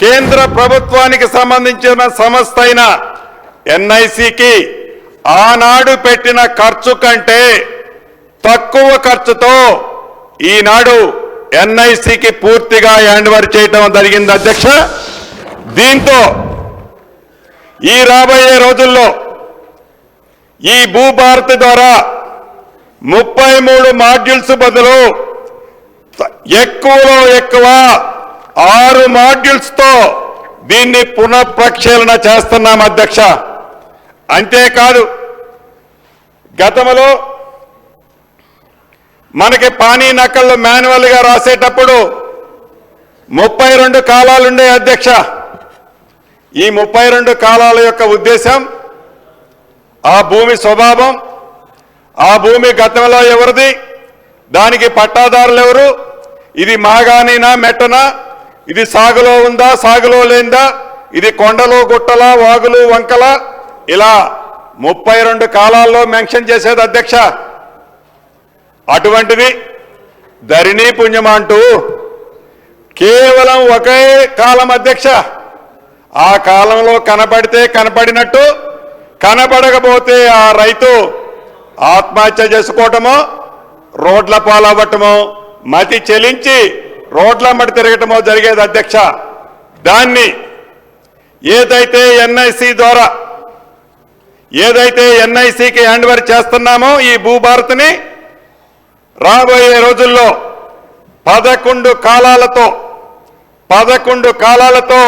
కేంద్ర ప్రభుత్వానికి సంబంధించిన సంస్థ అయిన ఎన్ఐసికి ఆనాడు పెట్టిన ఖర్చు కంటే తక్కువ ఖర్చుతో ఈనాడు ఎన్ఐసికి పూర్తిగా హ్యాండ్ఓవర్ చేయటం జరిగింది అధ్యక్ష. దీంతో ఈ రాబోయే రోజుల్లో ఈ భూభారతి ద్వారా ముప్పై మూడు మాడ్యూల్స్ బదులు ఎక్కువలో ఎక్కువ ఆరు మాడ్యూల్స్తో దీన్ని పునఃప్రక్షేళన చేస్తున్నాం అధ్యక్ష. అంతేకాదు గతంలో మనకి పానీ నకళ్ళు మాన్యువల్గా రాసేటప్పుడు ముప్పై రెండు కాలాలుండే అధ్యక్ష. ఈ ముప్పై రెండు కాలాల యొక్క ఉద్దేశం ఆ భూమి స్వభావం ఆ భూమి గతంలో ఎవరిది దానికి పట్టాదారులు ఎవరు ఇది మాగానినా మెట్టనా ఇది సాగులో ఉందా సాగులో లేందా ఇది కొండలు గుట్టల వాగులు వంకల? ఇలా ముప్పై రెండు కాలాల్లో మెన్షన్ చేసేది అధ్యక్ష. అటువంటిది ధరణి పుణ్యం అంటూ కేవలం ఒకే కాలం అధ్యక్ష. ఆ కాలంలో కనపడితే కనపడినట్టు కనపడకపోతే ఆ రైతు ఆత్మహత్య చేసుకోవటమో రోడ్ల పాలవ్వటమో మతి చెలించి రోడ్ల మట్టి తిరగటమో జరిగేది అధ్యక్ష. దాన్ని ఏదైతే ఎన్ఐసి ద్వారా ఏదైతే ఎన్ఐసికి హ్యాండ్ ఓవర్ చేస్తున్నామో ఈ భూభారత్ని రాబోయే రోజుల్లో పదకొండు కాలాలతో పదకొండు కాలాలతో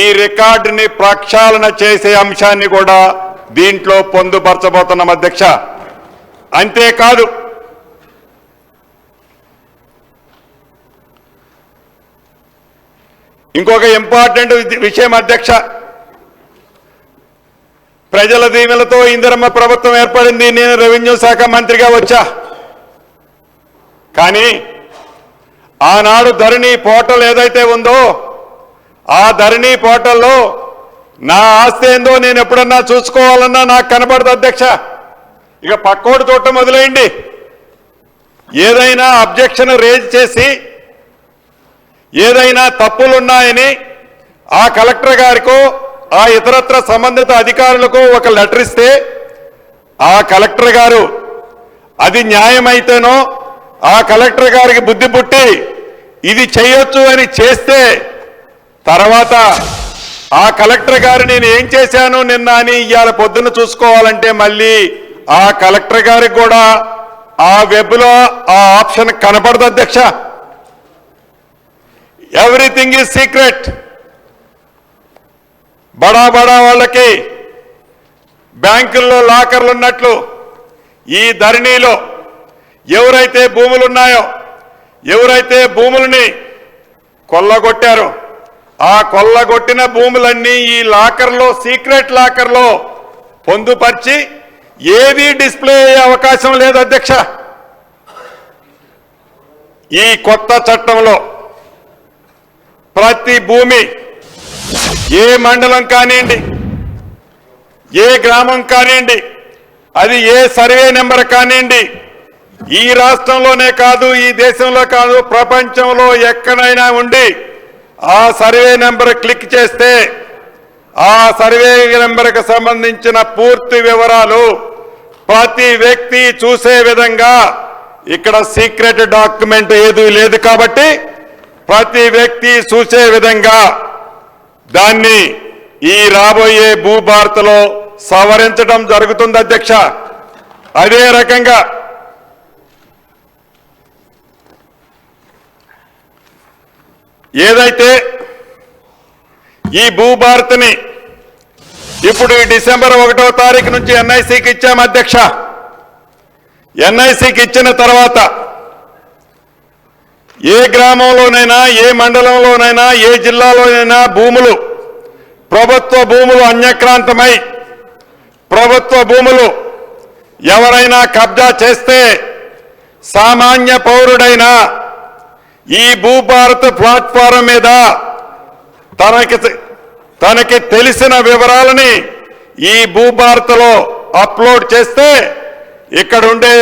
ఈ రికార్డుని ప్రక్షాళన చేసే అంశాన్ని కూడా దీంట్లో పొందుపరచబోతున్నాం అధ్యక్ష. అంతేకాదు ఇంకొక ఇంపార్టెంట్ విషయం అధ్యక్ష. ప్రజల దీవెలతో ఇందిరమ్మ ప్రభుత్వం ఏర్పడింది. నేను రెవెన్యూ శాఖ మంత్రిగా వచ్చా. కానీ ఆనాడు ధరణి పోర్టల్ ఏదైతే ఉందో ఆ ధరణి పోర్టల్లో నా ఆస్తి ఏందో నేను ఎప్పుడన్నా చూసుకోవాలన్నా నాకు కనబడదు అధ్యక్ష. ఇక పక్కోడు చూడటం మొదలైంది. ఏదైనా అబ్జెక్షన్ రేజ్ చేసి ఏదైనా తప్పులున్నాయని ఆ కలెక్టర్ గారికో ఆ ఇతరత్ర సంబంధిత అధికారులకు ఒక లెటర్ ఇస్తే ఆ కలెక్టర్ గారు అది న్యాయమైతేనో ఆ కలెక్టర్ గారికి బుద్ధి పుట్టి ఇది చేయొచ్చు అని చేస్తే తర్వాత ఆ కలెక్టర్ గారు నేను ఏం చేశాను నిన్న అని ఇవాళ పొద్దున్న చూసుకోవాలంటే మళ్ళీ ఆ కలెక్టర్ గారికి కూడా ఆ వెబ్లో ఆ ఆప్షన్ కనపడదు అధ్యక్ష. ఎవ్రీథింగ్ ఈజ్ సీక్రెట్ బడా బడా వాళ్ళకి బ్యాంకుల్లో లాకర్లు ఉన్నట్లు ఈ ధరణిలో ఎవరైతే భూములు ఉన్నాయో ఎవరైతే భూములని కొల్లగొట్టారో ఆ కొల్లగొట్టిన భూములన్నీ ఈ లాకర్లో సీక్రెట్ లాకర్లో పొందుపరిచి ఏది డిస్ప్లే అయ్యే అవకాశం లేదు అధ్యక్ష. ఈ కొత్త చట్టంలో ప్రతి భూమి ఏ మండలం కానివ్వండి ఏ గ్రామం కానివ్వండి అది ఏ సర్వే నెంబర్ కానివ్వండి ఈ రాష్ట్రంలోనే కాదు ఈ దేశంలో కాదు ప్రపంచంలో ఎక్కడైనా ఉండి ఆ సర్వే నెంబర్ క్లిక్ చేస్తే ఆ సర్వే నెంబర్కి సంబంధించిన పూర్తి వివరాలు ప్రతి వ్యక్తి చూసే విధంగా ఇక్కడ సీక్రెట్ డాక్యుమెంట్ ఏదూ లేదు కాబట్టి ప్రతి వ్యక్తి చూసే విధంగా దాన్ని ఈ రాబోయే భూభారత్లో సవరించడం జరుగుతుంది అధ్యక్ష. అదే రకంగా ఏదైతే ఈ భూభారతిని ఇప్పుడు ఈ డిసెంబర్ ఒకటో తారీఖు నుంచి ఎన్ఐసికి ఇచ్చాము అధ్యక్ష. ఎన్ఐసికి ఇచ్చిన తర్వాత ఏ గ్రామంలోనైనా ఏ మండలంలోనైనా ఏ జిల్లాలోనైనా భూములు ప్రభుత్వ భూములు అన్యక్రాంతమై ప్రభుత్వ భూములు ఎవరైనా కబ్జా చేస్తే సామాన్య పౌరుడైనా ఈ భూభారత్ ప్లాట్ఫారం మీద తనకి తనకి తెలిసిన వివరాలని ఈ భూభారత్లో అప్లోడ్ చేస్తే ఇక్కడ ఉండే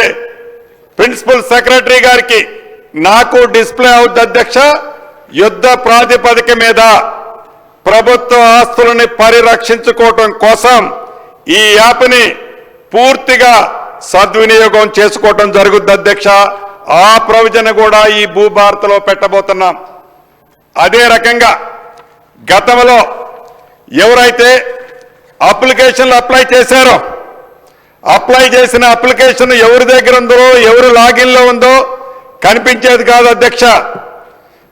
ప్రిన్సిపల్ సెక్రటరీ గారికి నాకు డిస్ప్లే అవుద్ది అధ్యక్ష యుద్ధ ప్రాతిపదిక మీద ప్రభుత్వ ఆస్తులని పరిరక్షించుకోవటం కోసం ఈ యాప్ని పూర్తిగా సద్వినియోగం చేసుకోవటం జరుగుద్ది అధ్యక్ష. ఆ ప్రవిజన కూడా ఈ భూభారత్లో పెట్టబోతున్నాం. అదే రకంగా గతంలో ఎవరైతే అప్లికేషన్లు అప్లై చేశారో అప్లై చేసిన అప్లికేషన్ ఎవరి దగ్గర ఉందో ఎవరు లాగిన్లో ఉందో కనిపించేది కాదు అధ్యక్ష.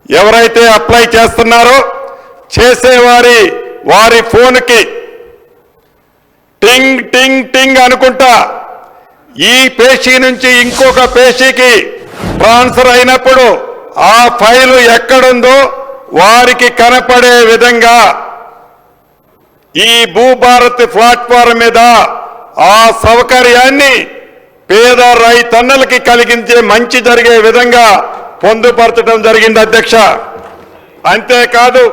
ఎవరైతే అప్లై చేస్తున్నారో చేసేవారి వారి ఫోన్కి టింగ్ టింగ్ టింగ్ అనుకుంటా ఈ పేషీ నుంచి ఇంకొక పేషీకి ట్రాన్స్ఫర్ అయినప్పుడు ఆ ఫైలు ఎక్కడుందో వారికి కనపడే విధంగా ఈ భూభారత్ ప్లాట్ఫారం మీద ఆ సౌకర్యాన్ని పేద రైతన్నలకి కలిగించే మంచి జరిగే విధంగా పొందుపరచడం జరిగింది అధ్యక్ష. అంతేకాదు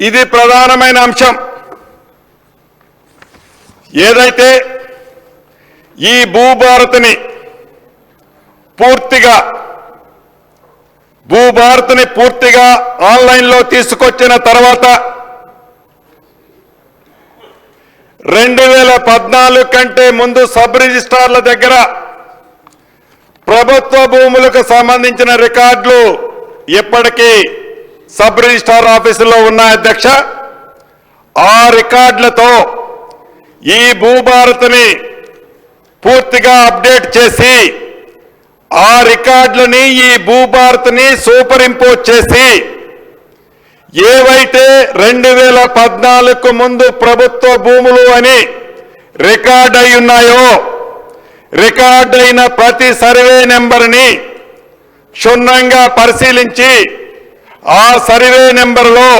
ఇది ప్రధానమైన అంశం. ఏదైతే ఈ భూభారతిని పూర్తిగా భూభారతిని పూర్తిగా ఆన్లైన్లో తీసుకొచ్చిన తర్వాత రెండు వేల పద్నాలుగు కంటే ముందు సబ్ రిజిస్ట్రార్ల దగ్గర ప్రభుత్వ భూములకు సంబంధించిన రికార్డులు ఇప్పటికీ సబ్ రిజిస్ట్రార్ ఆఫీసులో ఉన్నాయి అధ్యక్ష. ఆ రికార్డులతో ఈ భూభారతిని పూర్తిగా అప్డేట్ చేసి ఆ రికార్డులని ఈ భూభారతిని సూపర్ ఇంపోజ్ చేసి ఏవైతే రెండు వేల పద్నాలుగు ముందు ప్రభుత్వ భూములు అని రికార్డ్ అయి ఉన్నాయో రికార్డ్ అయిన ప్రతి సర్వే నెంబర్ని క్షుణ్ణంగా పరిశీలించి ఆ సర్వే నెంబర్లో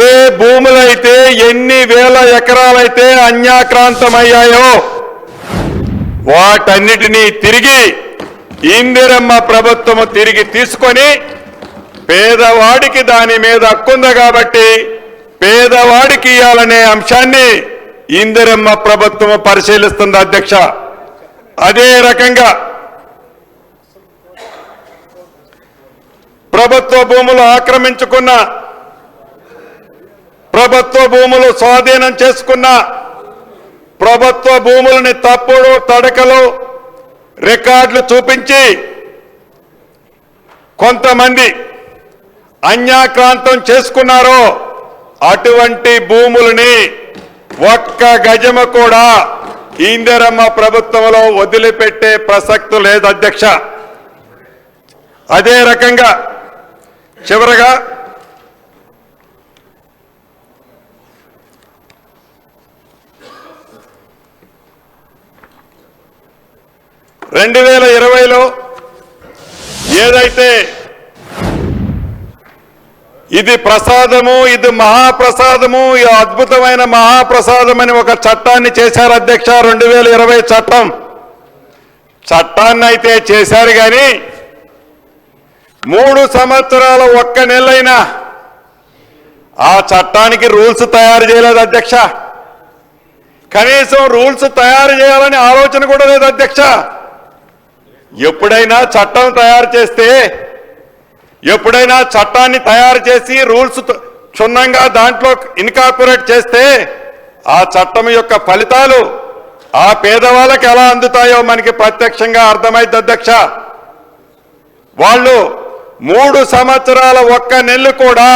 ఏ భూములైతే ఎన్ని వేల ఎకరాలైతే అన్యాక్రాంతమయ్యాయో వాటన్నిటినీ తిరిగి ఇందిరమ్మ ప్రభుత్వము తిరిగి తీసుకొని పేదవాడికి దాని మీద హక్కుంది కాబట్టి పేదవాడికి ఇవ్వాలనే అంశాన్ని ఇందిరమ్మ ప్రభుత్వం పరిశీలిస్తుంది అధ్యక్ష. అదే రకంగా ప్రభుత్వ భూములు ఆక్రమించుకున్న ప్రభుత్వ భూములు స్వాధీనం చేసుకున్న ప్రభుత్వ భూములని తప్పుడు తడకలు రికార్డులు చూపించి కొంతమంది అన్యాక్రాంతం చేసుకున్నారో అటువంటి భూములని ఒక్క గజము కూడా ఇందిరమ్మ ప్రభుత్వంలో వదిలిపెట్టే ప్రసక్తి లేదు అధ్యక్ష. అదే రకంగా చివరగా రెండు వేల ఇరవైలో ఏదైతే ఇది ప్రసాదము ఇది మహాప్రసాదము ఈ అద్భుతమైన మహాప్రసాదం అని ఒక చట్టాన్ని చేశారు అధ్యక్ష రెండు వేల ఇరవై చట్టం. చట్టాన్ని అయితే చేశారు కానీ మూడు సంవత్సరాల ఒక్క నెలైనా ఆ చట్టానికి రూల్స్ తయారు చేయలేదు అధ్యక్ష. కనీసం రూల్స్ తయారు చేయాలని ఆలోచన కూడా లేదు అధ్యక్ష. ఎప్పుడైనా చట్టం తయారు చేస్తే ఎప్పుడైనా చట్టాన్ని తయారు చేసి రూల్స్ త- క్షుణ్ణంగా దాంట్లో ఇన్కార్పొరేట్ చేస్తే ఆ చట్టం యొక్క ఫలితాలు ఆ పేదవాళ్ళకి ఎలా అందుతాయో మనకి ప్రత్యక్షంగా అర్థమైంది అధ్యక్ష. వాళ్ళు మూడు సంవత్సరాల ఒక్క నెల్లు కూడా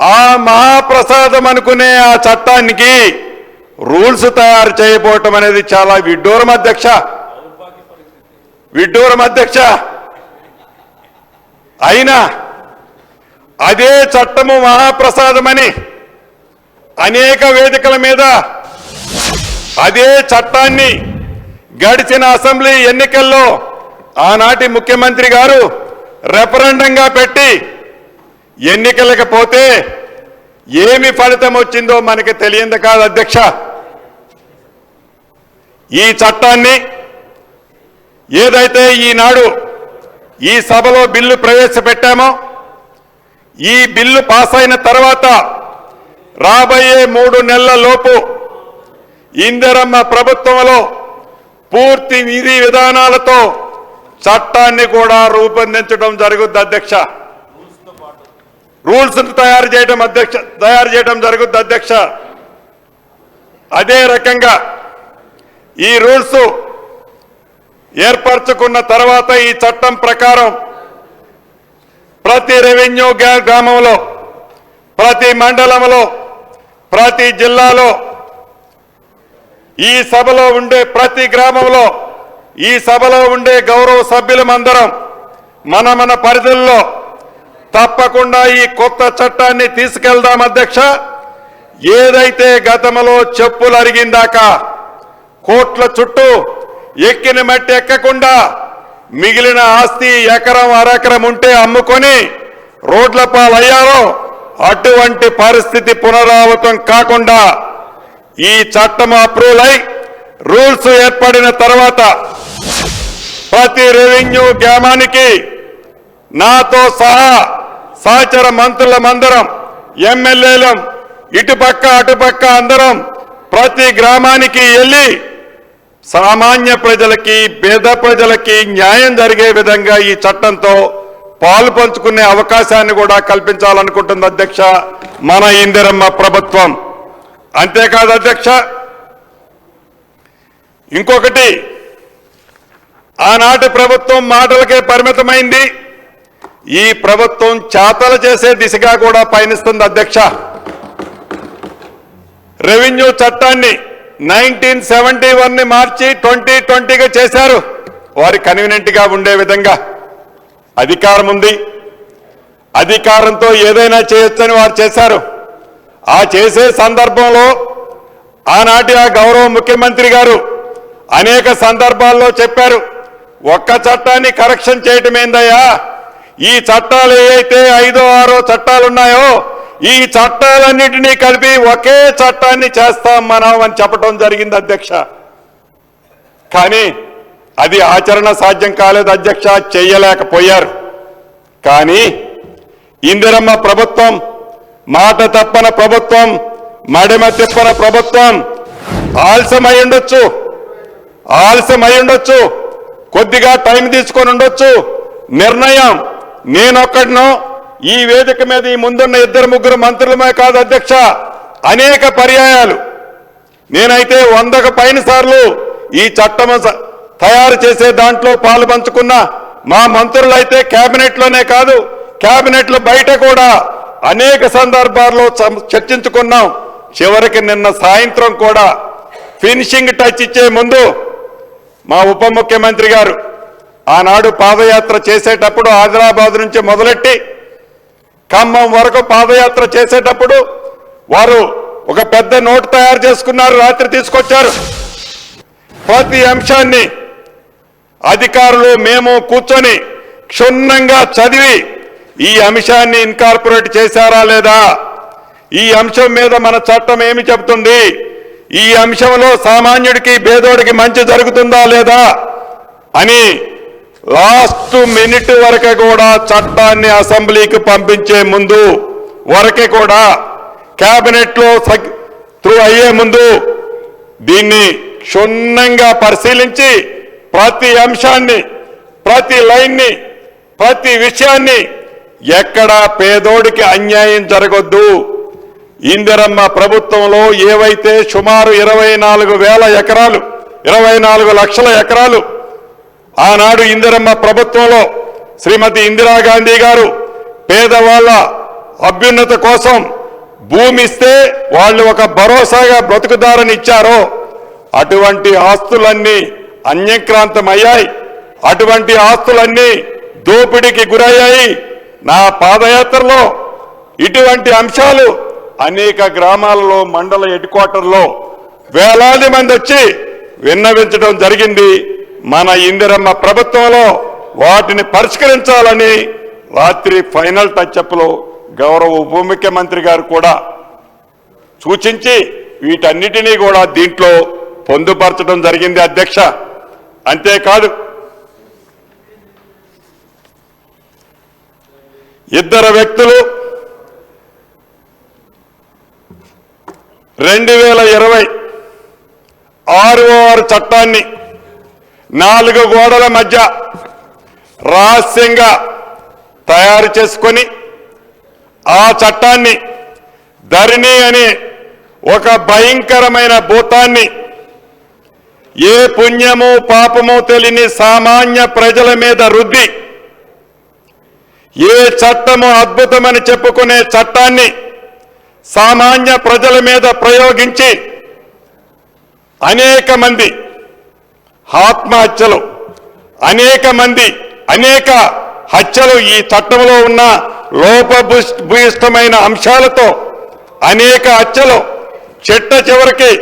ఆ మహాప్రసాదం అనుకునే ఆ చట్టానికి రూల్స్ తయారు చేయబోవటం అనేది చాలా విడ్డూరం అధ్యక్ష. విడ్డూరం అధ్యక్ష. అయినా అదే చట్టము మహాప్రసాదమని అనేక వేదికల మీద అదే చట్టాన్ని గడిచిన అసెంబ్లీ ఎన్నికల్లో ఆనాటి ముఖ్యమంత్రి గారు రెఫరెండంగా పెట్టి ఎన్నికలకు పోతే ఏమి ఫలితం వచ్చిందో మనకి తెలియంది కాదు అధ్యక్ష. ఈ చట్టాన్ని ఏదైతే ఈనాడు ఈ సభలో బిల్లు ప్రవేశపెట్టామో. ఈ బిల్లు పాస్ అయిన తర్వాత రాబోయే మూడు నెలల లోపు ఇందిరమ్మ ప్రభుత్వంలో పూర్తి విధి విధానాలతో చట్టాన్ని కూడా రూపొందించడం జరుగుద్ది అధ్యక్ష. రూల్స్ తయారు చేయడం అధ్యక్ష తయారు చేయడం జరుగుద్ది అధ్యక్ష. అదే రకంగా ఈ రూల్స్ ఏర్పరచుకున్న తర్వాత ఈ చట్టం ప్రకారం ప్రతి రెవెన్యూ గ్రామంలో ప్రతి మండలంలో ప్రతి జిల్లాలో ఈ సభలో ఉండే ప్రతి గ్రామంలో ఈ సభలో ఉండే గౌరవ సభ్యులమందరం మన మన పరిధుల్లో తప్పకుండా ఈ కొత్త చట్టాన్ని తీసుకెళ్దాం అధ్యక్ష. ఏదైతే గతంలో చెప్పులు అరిగిందాక కోట్ల చుట్టూ ఎక్కిన మట్టి ఎక్కకుండా మిగిలిన ఆస్తి ఎకరం అరెకరం ఉంటే అమ్ముకొని రోడ్ల పాలయ్యారో అటువంటి పరిస్థితి పునరావృతం కాకుండా ఈ చట్టం అప్రూవల్ అయి రూల్స్ ఏర్పడిన తర్వాత ప్రతి రెవెన్యూ గ్రామానికి నాతో సహా సహచర మంత్రులమందరం ఎమ్మెల్యేలం ఇటుపక్క అటుపక్క అందరం ప్రతి గ్రామానికి వెళ్ళి సామాన్య ప్రజలకి పేద ప్రజలకి న్యాయం జరిగే విధంగా ఈ చట్టంతో పాలు పంచుకునే అవకాశాన్ని కూడా కల్పించాలనుకుంటుంది అధ్యక్ష మన ఇందిరమ్మ ప్రభుత్వం. అంతేకాదు అధ్యక్ష ఇంకొకటి ఆనాటి ప్రభుత్వం మాటలకే పరిమితమైంది. ఈ ప్రభుత్వం చేతలు చేసే దిశగా కూడా పయనిస్తుంది అధ్యక్ష. రెవెన్యూ చట్టాన్ని నైన్టీన్ సెవెంటీ వన్ని మార్చి ట్వంటీ ట్వంటీగా చేశారు. వారి కన్వీనెంట్గా ఉండే విధంగా అధికారం ఉంది. అధికారంతో ఏదైనా చేయొచ్చని వారు చేశారు. ఆ చేసే సందర్భంలో ఆనాటి ఆ గౌరవ ముఖ్యమంత్రి గారు అనేక సందర్భాల్లో చెప్పారు ఒక్క చట్టాన్ని కరెక్షన్ చేయటమేందయ్యా? ఈ చట్టాలు ఏవైతే ఐదో ఆరో చట్టాలు ఉన్నాయో ఈ చట్టాలన్నిటినీ కలిపి ఒకే చట్టాన్ని చేస్తాం మనం అని చెప్పడం జరిగింది అధ్యక్ష. కానీ అది ఆచరణ సాధ్యం కాలేదు అధ్యక్ష చేయలేకపోయారు. కానీ ఇందిరమ్మ ప్రభుత్వం మాట తప్పన ప్రభుత్వం మడిమ తిప్పన ప్రభుత్వం ఆలస్యమై ఉండొచ్చు ఆలస్యమై ఉండొచ్చు కొద్దిగా టైం తీసుకొని ఉండొచ్చు. నిర్ణయం నేనొక్కడినో ఈ వేదిక మీద ఈ ముందున్న ఇద్దరు ముగ్గురు మంత్రులమే కాదు అధ్యక్ష అనేక పర్యాయాలు. నేనైతే వందకు పైన సార్లు ఈ చట్టం తయారు చేసే దాంట్లో పాలు పంచుకున్న మా మంత్రులైతే అయితే క్యాబినెట్లోనే కాదు క్యాబినెట్లు బయట కూడా అనేక సందర్భాల్లో చం- చర్చించుకున్నాం. చివరికి నిన్న సాయంత్రం కూడా ఫినిషింగ్ టచ్ ఇచ్చే ముందు మా ఉప ముఖ్యమంత్రి గారు ఆనాడు పాదయాత్ర చేసేటప్పుడు ఆదిలాబాద్ నుంచి మొదలెట్టి ఖమ్మం వరకు పాదయాత్ర చేసేటప్పుడు వారు ఒక పెద్ద నోటు తయారు చేసుకున్నారు రాత్రి తీసుకొచ్చారు. ప్రతి అంశాన్ని అధికారులు మేము కూర్చొని క్షుణ్ణంగా చదివి ఈ అంశాన్ని ఇన్కార్పొరేట్ చేశారా లేదా? ఈ అంశం మీద మన చట్టం ఏమి చెబుతుంది? ఈ అంశంలో సామాన్యుడికి భేదోడికి మంచి జరుగుతుందా లేదా? అని లాస్ట్ మినిట్ వరకు కూడా చట్టాన్ని అసెంబ్లీకి పంపించే ముందు వరకే కూడా క్యాబినెట్లో త్రూ అయ్యే ముందు దీన్ని క్షుణ్ణంగా పరిశీలించి ప్రతి అంశాన్ని ప్రతి లైన్ని ప్రతి విషయాన్ని ఎక్కడ పేదోడికి అన్యాయం జరగొద్దు. ఇందిరమ్మ ప్రభుత్వంలో ఏవైతే సుమారు ఇరవై నాలుగు వేల ఎకరాలు ఇరవై నాలుగు లక్షల ఎకరాలు ఆనాడు ఇందిరమ్మ ప్రభుత్వంలో శ్రీమతి ఇందిరాగాంధీ గారు పేదవాళ్ళ అభ్యున్నత కోసం భూమి ఇస్తే వాళ్ళు ఒక భరోసాగా బ్రతుకుదారని ఇచ్చారో అటువంటి ఆస్తులన్నీ అన్యక్రాంతమయ్యాయి. అటువంటి ఆస్తులన్నీ దోపిడీకి గురయ్యాయి. నా పాదయాత్రలో ఇటువంటి అంశాలు అనేక గ్రామాలలో మండల హెడ్ క్వార్టర్లో వేలాది మంది వచ్చి విన్నవించడం జరిగింది. మన ఇందిరమ్మ ప్రభుత్వంలో వాటిని పరిష్కరించాలని రాత్రి ఫైనల్ టచ్అప్లో గౌరవ ఉప ముఖ్యమంత్రి గారు కూడా సూచించి వీటన్నిటినీ కూడా దీంట్లో పొందుపరచడం జరిగింది అధ్యక్ష. అంతేకాదు ఇద్దరు వ్యక్తులు రెండు వేల ఇరవై ఆరు ఆరు చట్టాన్ని నాలుగు గోడల మధ్య రహస్యంగా తయారు చేసుకొని ఆ చట్టాన్ని ధరణి అనే ఒక భయంకరమైన భూతాన్ని ఏ పుణ్యము పాపము తెలియని సామాన్య ప్రజల మీద రుద్ది ఏ చట్టము అద్భుతమని చెప్పుకునే చట్టాన్ని సామాన్య ప్రజల మీద ప్రయోగించి అనేక మంది ఆత్మహత్యలు అనేక మంది అనేక హత్యలు ఈ చట్టంలో ఉన్న లోపభూయిష్టమైన అంశాలతో అనేక హత్యలు. చెట్ట చివరికి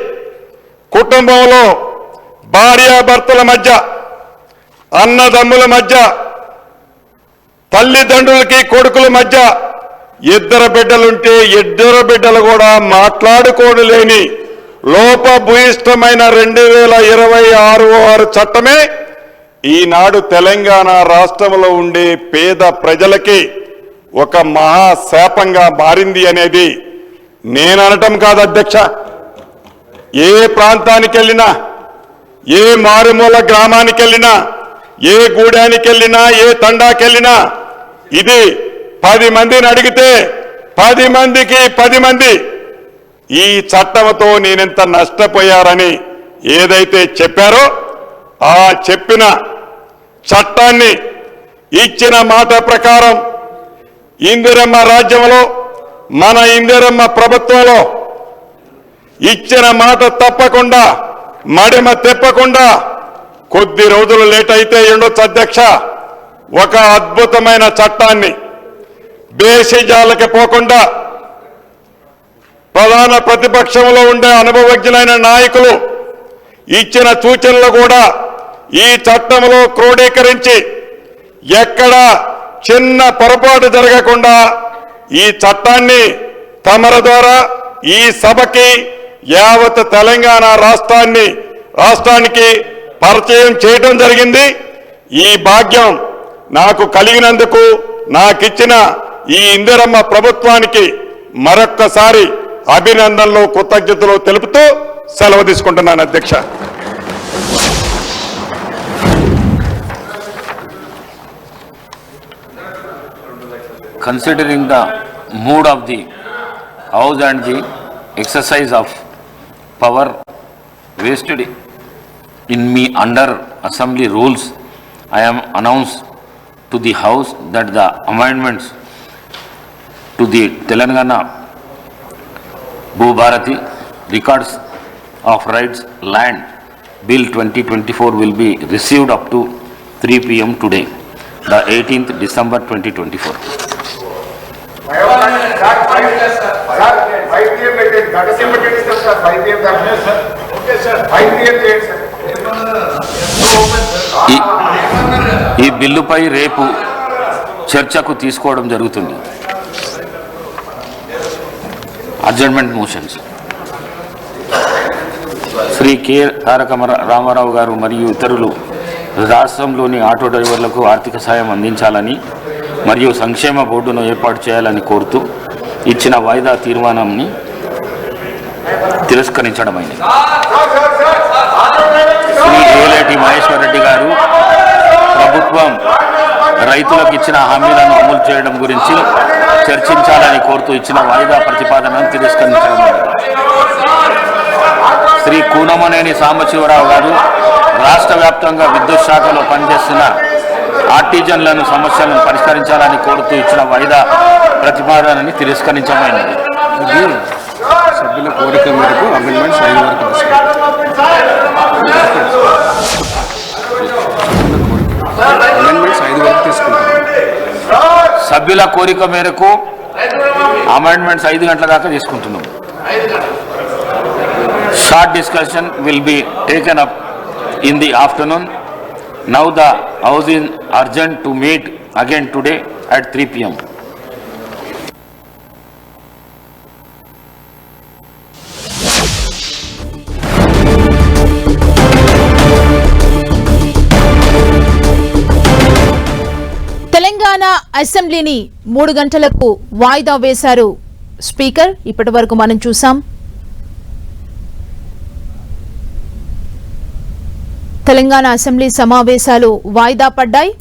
కుటుంబంలో భార్యాభర్తల మధ్య అన్నదమ్ముల మధ్య తల్లిదండ్రులకి కొడుకుల మధ్య ఇద్దరు బిడ్డలుంటే ఇద్దరు బిడ్డలు కూడా మాట్లాడుకోలేని లోపభూయిష్టమైన రెండు వేల ఇరవై ఆరు ఆరు చట్టమే ఈనాడు తెలంగాణ రాష్ట్రంలో ఉండే పేద ప్రజలకి ఒక మహాశాపంగా మారింది అనేది నేననటం కాదు అధ్యక్ష. ఏ ప్రాంతానికి వెళ్ళినా ఏ మారుమూల గ్రామానికి వెళ్ళినా ఏ గూడానికి వెళ్ళినా ఏ తండాకెళ్ళినా ఇది పది మందిని అడిగితే పది మందికి పది మంది ఈ చట్టంతో నేనెంత నష్టపోయారని ఏదైతే చెప్పారో ఆ చెప్పిన చట్టాన్ని ఇచ్చిన మాట ప్రకారం ఇందిరమ్మ రాజ్యంలో మన ఇందిరమ్మ ప్రభుత్వంలో ఇచ్చిన మాట తప్పకుండా మడిమ తెప్పకుండా కొద్ది రోజులు లేట్ అయితే ఉండొచ్చు అధ్యక్ష. ఒక అద్భుతమైన చట్టాన్ని బేసిజాలకి పోకుండా ప్రధాన ప్రతిపక్షంలో ఉండే అనుభవజ్ఞులైన నాయకులు ఇచ్చిన సూచనలు కూడా ఈ చట్టంలో క్రోడీకరించి ఎక్కడ చిన్న పొరపాటు జరగకుండా ఈ చట్టాన్ని తమర ద్వారా ఈ సభకి యావత్ తెలంగాణ రాష్ట్రాన్ని రాష్ట్రానికి పరిచయం చేయడం జరిగింది. ఈ భాగ్యం నాకు కలిగినందుకు నాకిచ్చిన ఈ ఇందిరమ్మ ప్రభుత్వానికి మరొక్కసారి అభినందనలు కృతజ్ఞతలు తెలుపుతూ సెలవు తీసుకుంటున్నాను అధ్యక్ష. Considering the mood of the house and the exercise of power vested in me under assembly rules I am announce to the house that the amendments to the Telangana Bhubharati records of rights land bill twenty twenty four will be received up to three PM today the eighteenth December twenty twenty four. ఈ బిల్లుపై రేపు చర్చకు తీసుకోవడం జరుగుతుంది. Adjournment motions. Shri K Taraka Rama Rao garu మరియు ఇతరులు రాష్ట్రంలోని auto డ్రైవర్లకు ఆర్థిక సాయం అందించాలని మరియు సంక్షేమ బోర్డును ఏర్పాటు చేయాలని కోరుతూ ఇచ్చిన వాయిదా తీర్మానాన్ని తిరస్కరించడమైనది శ్రీ ఏలేటి మహేశ్వర్ రెడ్డి గారు ప్రభుత్వం రైతులకు ఇచ్చిన హామీలను అమలు చేయడం గురించి చర్చించాలని కోరుతూ ఇచ్చిన వాయిదా ప్రతిపాదనను తిరస్కరించడం శ్రీ కూనమనేని సాంబశివరావు గారు రాష్ట్ర వ్యాప్తంగా విద్యుత్ శాఖలో పనిచేస్తున్న ఆర్టిజన్లను సమస్యలను పరిష్కరించాలని కోరుతూ ఇచ్చిన వాయిదా ప్రతిపాదనని తిరస్కరించమైనది ఇది సభ్యుల కోరిక మేరకు అమెండ్మెంట్స్ ఐదు వరకు అమెండ్మెంట్స్ ఐదు వరకు సభ్యుల కోరిక మేరకు అమెండ్మెంట్స్ ఐదు గంటల దాకా తీసుకుంటున్నాం. Short discussion will be taken up in the afternoon now the house is adjourned to meet again today at three PM అసెంబ్లీని మూడు గంటలకు వాయిదా వేశారు. స్పీకర్ ఇప్పటి వరకు మనం చూసాం. తెలంగాణ అసెంబ్లీ సమావేశాలు వాయిదా పడ్డాయి.